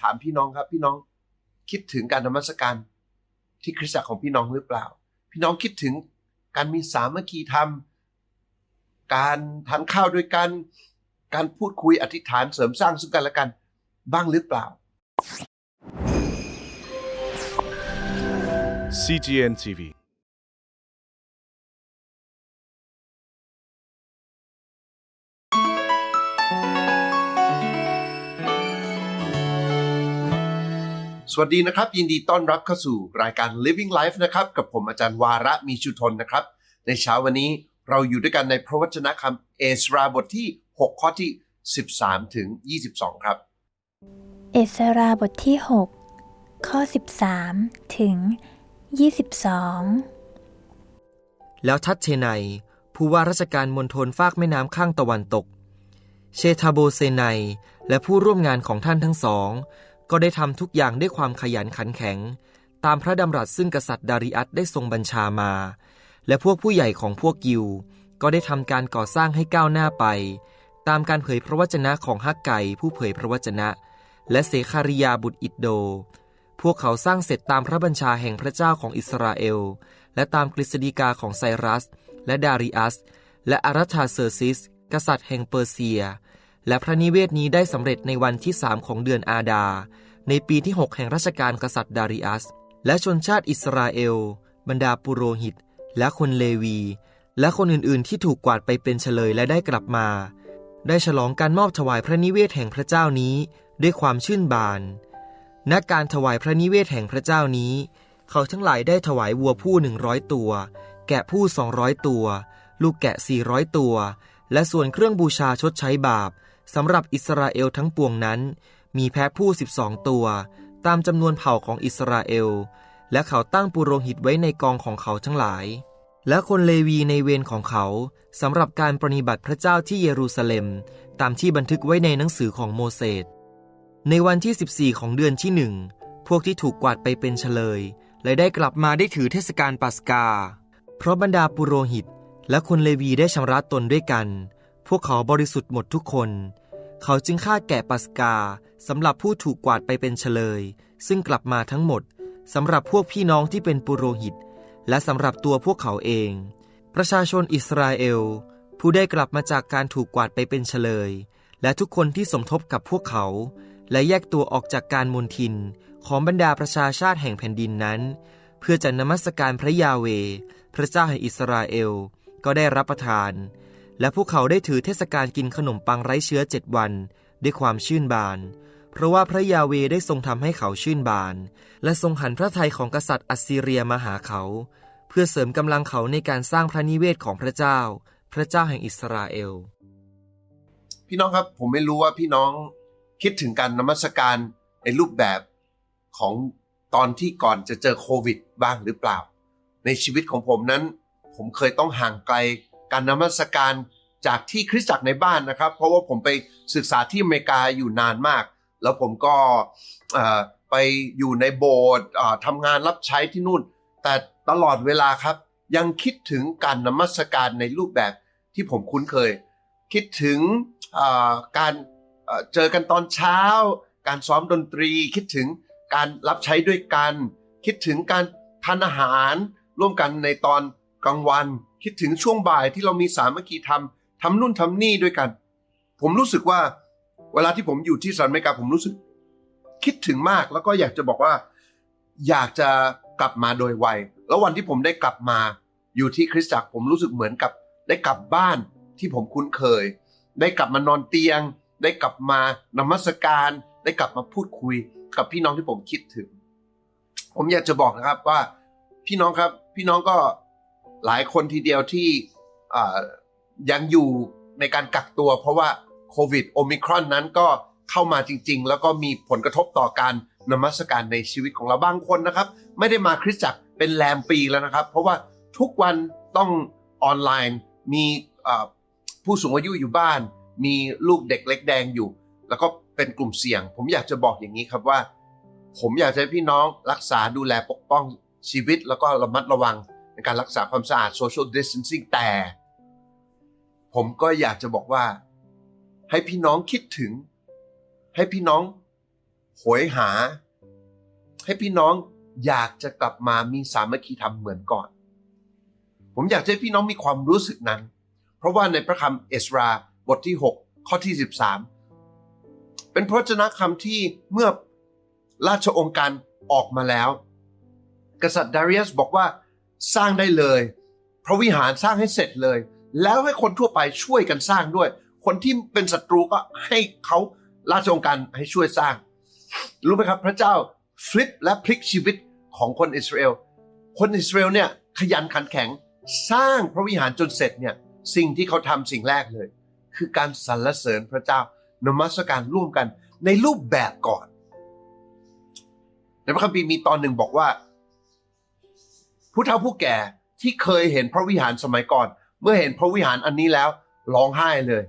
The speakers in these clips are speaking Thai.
ถามพี่น้องครับ พี่น้องคิดถึงการนมัสการที่คริสตจักรของพี่น้องหรือเปล่า พี่น้องคิดถึงการมีสามัคคีธรรม การทานข้าวด้วยกัน การพูดคุยอธิษฐานเสริมสร้างซึ่งกันและกันบ้างหรือเปล่า CGN TV สวัสดีนะครับ ยินดีต้อนรับเข้าสู่รายการ Living Life นะครับ กับผมอาจารย์วาระมีชุทนนะครับ ในเช้าวันนี้เราอยู่ด้วยกันในพระวจนะคำเอสราบทที่ 6 ข้อที่ 13 ถึง 22 ครับ เอสราบทที่ 6 ข้อ 13 ถึง 22 แล้วทัตเชไนยผู้ว่าราชการมณฑลฟากแม่น้ำข้างตะวันตก เชทาโบเซไนยและผู้ร่วมงานของท่านทั้งสอง ก็ได้ทำทุกอย่างด้วยความขยันขันแข็ง ตามพระดำรัสซึ่งกษัตริย์ดาริอัสได้ทรงบัญชามา และพวกผู้ใหญ่ของพวกกิว ก็ได้ทำการก่อสร้างให้ก้าวหน้าไป ตามการเผยพระวจนะของฮักไก่ผู้เผยพระวจนะ และเสคาริยาบุตรอิดโด พวกเขาสร้างเสร็จตามพระบัญชาแห่งพระเจ้าของอิสราเอล และตามกฤษฎีกาของไซรัส และดาริอัส และอารัธาเซอร์ซิส กษัตริย์แห่งเปอร์เซีย และพระนิเวศนี้ได้สำเร็จในวันที่สามของเดือนอาดา ในปีที่ 6 แห่งรัชกาลกษัตริย์ดาริอัส และชนชาติอิสราเอล บรรดาปุโรหิต และคนเลวี และคนอื่นๆ ที่ถูกกวาดไปเป็นเฉลยและได้กลับมา ได้ฉลองการมอบถวายพระนิเวศแห่งพระเจ้านี้ ด้วยความชื่นบานณการถวายพระนิเวศแห่งพระเจ้านี้ เขาทั้งหลายได้ถวายวัวผู้หนึ่งร้อยตัว แกะผู้สองร้อยตัว ลูกแกะสี่ร้อยตัว และส่วนเครื่องบูชาชดใช้บาป สำหรับอิสราเอลทั้งปวงนั้น มีแพะผู้สิบสองตัว ตามจำนวนเผ่าของอิสราเอล และเขาตั้งปุโรหิตไว้ในกองของเขาทั้งหลาย และคนเลวีในเวรของเขาสำหรับการปฏิบัติพระเจ้าที่เยรูซาเล็ม ตามที่บันทึกไว้ในหนังสือของโมเสสในวันที่ 14 ของเดือนที่หนึ่งพวกที่ถูกกวาดไปเป็นเฉลย และได้กลับมาได้ถือเทศกาลปัสกา เพราะบรรดาปุโรหิต และคนเลวีได้ชำระตนด้วยกัน พวกเขาบริสุทธิ์หมดทุกคน เขาจึงฆ่าแกะปัสกาสำหรับผู้ถูกกวาดไปเป็นเฉลย ซึ่งกลับมาทั้งหมดสำหรับพวกพี่น้องที่เป็นปุโรหิต และสำหรับตัวพวกเขาเอง ประชาชนอิสราเอล ผู้ได้กลับมาจากการถูกกวาดไปเป็นเฉลย และทุกคนที่สมทบกับพวกเขา และแยกตัวออกจากการมนทินของบรรดาประชาชาติแห่งแผ่นดินนั้น เพื่อจะนมัสการพระยาเว พระเจ้าแห่งอิสราเอล ก็ได้รับประทาน และพวกเขาได้ถือเทศกาลกินขนมปังไร้เชื้อเจ็ดวัน ด้วยความชื่นบาน เพราะว่าพระยาเวได้ทรงทำให้เขาชื่นบาน และทรงหันพระทัยของกษัตริย์อัสซีเรียมาหาเขา เพื่อเสริมกำลังเขาในการสร้างพระนิเวศของพระเจ้า พระเจ้าแห่งอิสราเอล พี่น้องครับผมไม่รู้ว่าพี่น้องคิดถึงการนมัสการในรูปแบบของตอนที่ก่อนจะเจอโควิดบ้างหรือเปล่า ในชีวิตของผมนั้น ผมเคยต้องห่างไกล การนมัสการจากที่คริสตจักรในบ้านนะครับ เพราะว่าผมไปศึกษาที่อเมริกาอยู่นานมาก แล้วผมก็ไปอยู่ในโบสถ์ทำงานรับใช้ที่นู่น แต่ตลอดเวลาครับ ยังคิดถึงการนมัสการในรูปแบบที่ผมคุ้นเคย คิดถึงการเจอกันตอนเช้า การซ้อมดนตรี คิดถึงการรับใช้ด้วยกัน คิดถึงการทานอาหารร่วมกันในตอนกลางวัน คิดถึงช่วงบ่ายที่เรามีสามัคคีทำทำนู่นทำนี่ด้วยกัน ผมรู้สึกว่า เวลาที่ผมอยู่ที่สหรัฐอเมริกาผมรู้สึก คิดถึงมากแล้วก็อยากจะบอกว่า อยากจะกลับมาโดยไวแล้ววันที่ผมได้กลับมาอยู่ที่คริสตจักรผมรู้สึกเหมือนกับ ได้กลับบ้านที่ผมคุ้นเคย ได้กลับมานอนเตียง ได้กลับมานมัสการ ได้กลับมาพูดคุย กับพี่น้องที่ผมคิดถึง ผมอยากจะบอกนะครับว่า พี่น้องครับ พี่น้องก็ หลายคนทีเดียวที่ยังอยู่ในการกักตัว เพราะว่าโควิดโอมิครอนนั้นก็เข้ามาจริง ๆ แล้วก็มีผลกระทบต่อการนมัสการในชีวิตของเราบางคนนะครับ ไม่ได้มาคริสตจักรเป็นแรมปีแล้วนะครับ เพราะว่าทุกวันต้องออนไลน์มีผู้สูงอายุอยู่บ้าน มีลูกเด็กเล็กแดงอยู่ แล้วก็เป็นกลุ่มเสี่ยง ผมอยากจะบอกอย่างนี้ครับว่า ผมอยากให้พี่น้องรักษาดูแลปกป้องชีวิตแล้วก็ระมัดระวัง การรักษาความสะอาด social distancing แต่ ผมก็อยากจะบอกว่า ให้พี่น้องคิดถึง ให้พี่น้องโหยหา ให้พี่น้องอยากจะกลับมามีสามัคคีธรรมเหมือนก่อน ผมอยากให้พี่น้องมีความรู้สึกนั้น เพราะว่าในพระคำเอสราบทที่ 6 ข้อที่ 13 เป็นพระวจนะคำที่เมื่อราชองค์การออกมาแล้ว กษัตริย์ดาริอัสบอกว่า สร้างได้เลย พระวิหารสร้างให้เสร็จเลย แล้วให้คนทั่วไปช่วยกันสร้างด้วย คนที่เป็นศัตรูก็ให้เขาราชองค์การให้ช่วยสร้าง รู้ไหมครับพระเจ้าฟลิปและพลิกชีวิตของคนอิสราเอล คนอิสราเอลเนี่ยขยันขันแข็งสร้างพระวิหารจนเสร็จเนี่ยสิ่งที่เขาทำสิ่งแรกเลย คือการสรรเสริญพระเจ้านมัสการร่วมกันในรูปแบบก่อนในพระคัมภีร์มีตอนหนึ่งบอกว่า ผู้เฒ่าผู้แก่ที่เคยเห็นพระวิหารสมัยก่อน เมื่อเห็นพระวิหารอันนี้แล้วร้องไห้เลย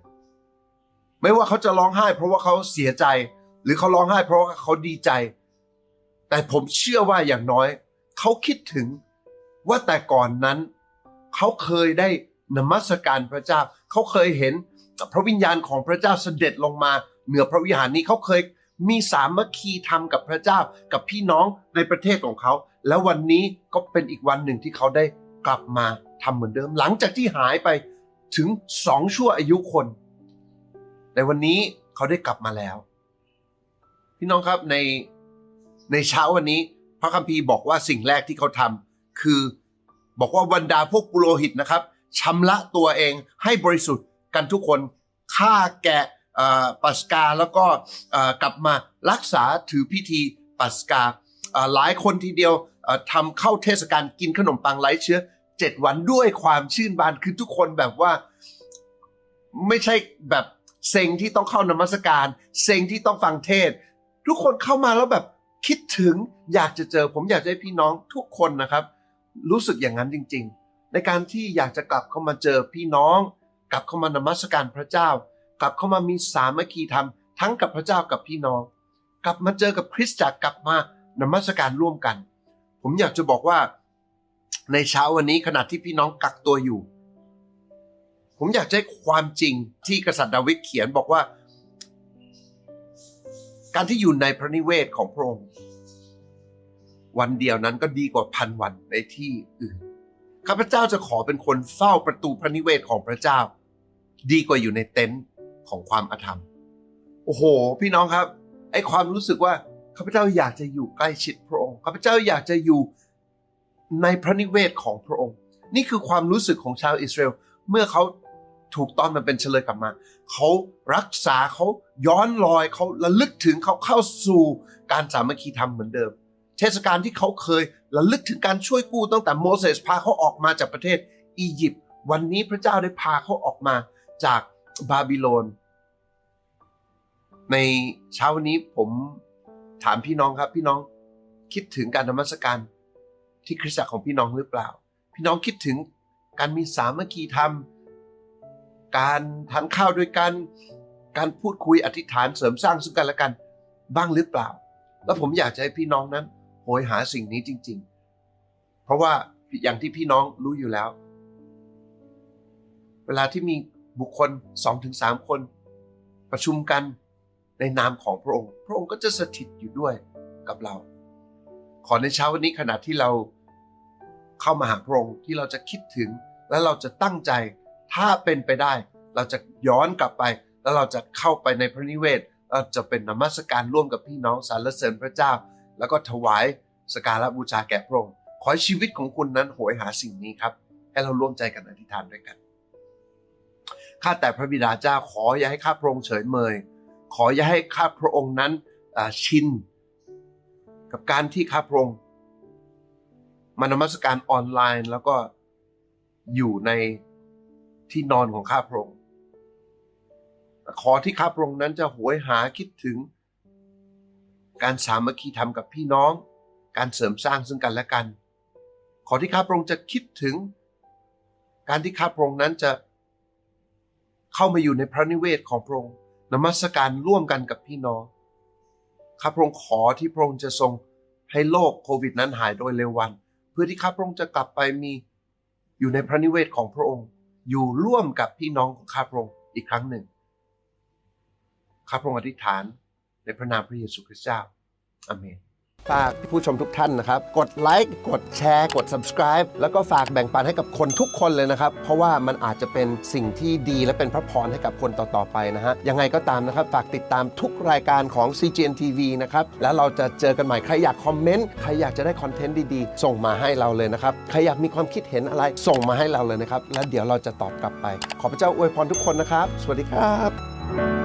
ไม่ว่าเขาจะร้องไห้ เพราะว่าเขาเสียใจ หรือเขาร้องไห้ เพราะว่าเขาดีใจ แต่ผมเชื่อว่าอย่างน้อย เขาคิดถึงว่าแต่ก่อนนั้น เขาเคยได้นมัสการพระเจ้า เขาเคยเห็นพระวิญญาณของพระเจ้าเสด็จลงมา เหนือพระวิหารนี้เขาเคยมีสามัคคีธรรมกับพระเจ้ากับพี่น้องในประเทศของเขา แล้ววันนี้ก็เป็นอีกวันหนึ่งที่เขาได้กลับมาทำเหมือนเดิม หลังจากที่หายไปถึงสองชั่วอายุคน ในวันนี้เขาได้กลับมาแล้ว พี่น้องครับในในเช้าวันนี้ พระคัมภีร์บอกว่าสิ่งแรกที่เขาทำคือบอกว่าบรรดาพวกปุโรหิตนะครับชำระตัวเองให้บริสุทธิ์กันทุกคนฆ่าแกะปัสกาแล้วก็กลับมารักษาถือพิธีปัสกาหลายคนทีเดียว ทำเข้าเทศกาลกินขนมปังไร้เชื้อเจ็ดวันด้วยความชื่นบานคือทุกคนแบบว่า ไม่ใช่แบบเซ็งที่ต้องเข้านมัสการเซ็งที่ต้องฟังเทศ ทุกคนเข้ามาแล้วแบบคิดถึงอยากจะเจอ ผมอยากจะให้พี่น้องทุกคนนะครับ รู้สึกอย่างนั้นจริง ๆ ในการที่อยากจะกลับเข้ามาเจอพี่น้อง กลับเข้ามานมัสการพระเจ้า กลับเข้ามามีสามัคคีธรรมทั้งกับพระเจ้ากับพี่น้อง กลับมาเจอกับคริสตจักรกลับมานมัสการร่วมกัน ผมอยากจะบอกว่า ในเช้าวันนี้ขณะที่พี่น้องกักตัวอยู่ ผมอยากจะให้ความจริงที่กษัตริย์ดาวิดเขียนบอกว่า การที่อยู่ในพระนิเวศของพระองค์วันเดียวนั้นก็ดีกว่าพันวันในที่อื่นข้าพเจ้าจะขอเป็นคนเฝ้าประตูพระนิเวศของพระเจ้า ดีกว่าอยู่ในเต็นท์ของความอาธรรม โอ้โห พี่น้องครับ ไอความรู้สึกว่า ข้าพเจ้าอยากจะอยู่ใกล้ชิดพระองค์ข้าพเจ้าอยากจะอยู่ในพระนิเวศของพระองค์ นี่คือความรู้สึกของชาวอิสราเอลเมื่อเขาถูกต้อนมาเป็นเฉลยกลับมา เขารักษาเขาย้อนรอยเขาระลึกถึงเขาเข้าสู่การสามัคคีธรรมเหมือนเดิม เทศกาลที่เขาเคยระลึกถึงการช่วยกู้ตั้งแต่โมเสสพาเขาออกมาจากประเทศอียิปต์วันนี้พระเจ้าได้พาเขาออกมาจากบาบิโลน ในเช้าวันนี้ผม ถามพี่น้องครับ พี่น้องคิดถึงการนมัสการที่คริสตจักรของพี่น้องหรือเปล่า พี่น้องคิดถึงการมีสามัคคีธรรม การทานข้าวด้วยกัน การพูดคุยอธิษฐานเสริมสร้างซึ่งกันและกันบ้างหรือเปล่า แล้วผมอยากจะให้พี่น้องนั้นโหยหาสิ่งนี้จริง ๆ เพราะว่าอย่างที่พี่น้องรู้อยู่แล้ว เวลาที่มีบุคคลสองถึงสามคน ประชุมกัน ในนามของพระองค์ พระองค์ก็จะสถิตอยู่ด้วยกับเรา ขอในเช้าวันนี้ขณะที่เราเข้ามาหาพระองค์ที่เราจะคิดถึง และเราจะตั้งใจถ้าเป็นไปได้ เราจะย้อนกลับไป แล้วเราจะเข้าไปในพระนิเวศเราจะเป็นนมัสการร่วมกับพี่น้องสรรเสริญพระเจ้า แล้วก็ถวายสกการะบูชาแก่พระองค์ขอให้ชีวิตของคุณนั้นโหยหาสิ่งนี้ครับให้เราร่วมใจกันอธิษฐานด้วยกันข้าแต่พระบิดาเจ้าขออย่าให้ข้าพระองค์เฉยเมย ขออย่าให้ข้าพระองค์นั้นชินกับการที่ข้าพระองค์มานมัสการออนไลน์แล้วก็อยู่ในที่นอนของข้าพระองค์ขอที่ข้าพระองค์นั้นจะหวยหาคิดถึง การสามัคคีธรรมกับพี่น้อง การเสริมสร้างซึ่งกันและกัน ขอที่ข้าพระองค์จะคิดถึง การที่ข้าพระองค์นั้นจะเข้ามาอยู่ในพระนิเวศของพระองค์ นมัสการร่วมกันกับพี่น้องข้าพระองค์ขอที่พระองค์จะทรงให้โรคโควิดนั้นหายโดยเร็ววัน เพื่อที่ข้าพระองค์จะกลับไปมีอยู่ในพระนิเวศของพระองค์ อยู่ร่วมกับพี่น้องของข้าพระองค์อีกครั้งหนึ่งข้าพระองค์อธิษฐานในพระนามพระเยซูคริสต์เจ้าอาเมน ฝากผู้ชมทุกท่านนะครับ กดไลค์กดแชร์ กด subscribe แล้วก็ฝากแบ่งปันให้กับคนทุกคนเลยนะครับ เพราะว่ามันอาจจะเป็นสิ่งที่ดีและเป็นพระพรให้กับคนต่อ ๆ ไปนะฮะ ยังไงก็ตามนะครับ ฝากติดตามทุกรายการของ CGN TV นะครับ แล้วเราจะเจอกันใหม่ ใครอยากคอมเมนต์ ใครอยากจะได้คอนเทนต์ดีๆ ส่งมาให้เราเลยนะครับ ใครอยากมีความคิดเห็นอะไรส่งมาให้เราเลยนะครับ แล้วเดี๋ยวเราจะตอบกลับไป ขอพระเจ้าอวยพรทุกคนนะครับ สวัสดีครับ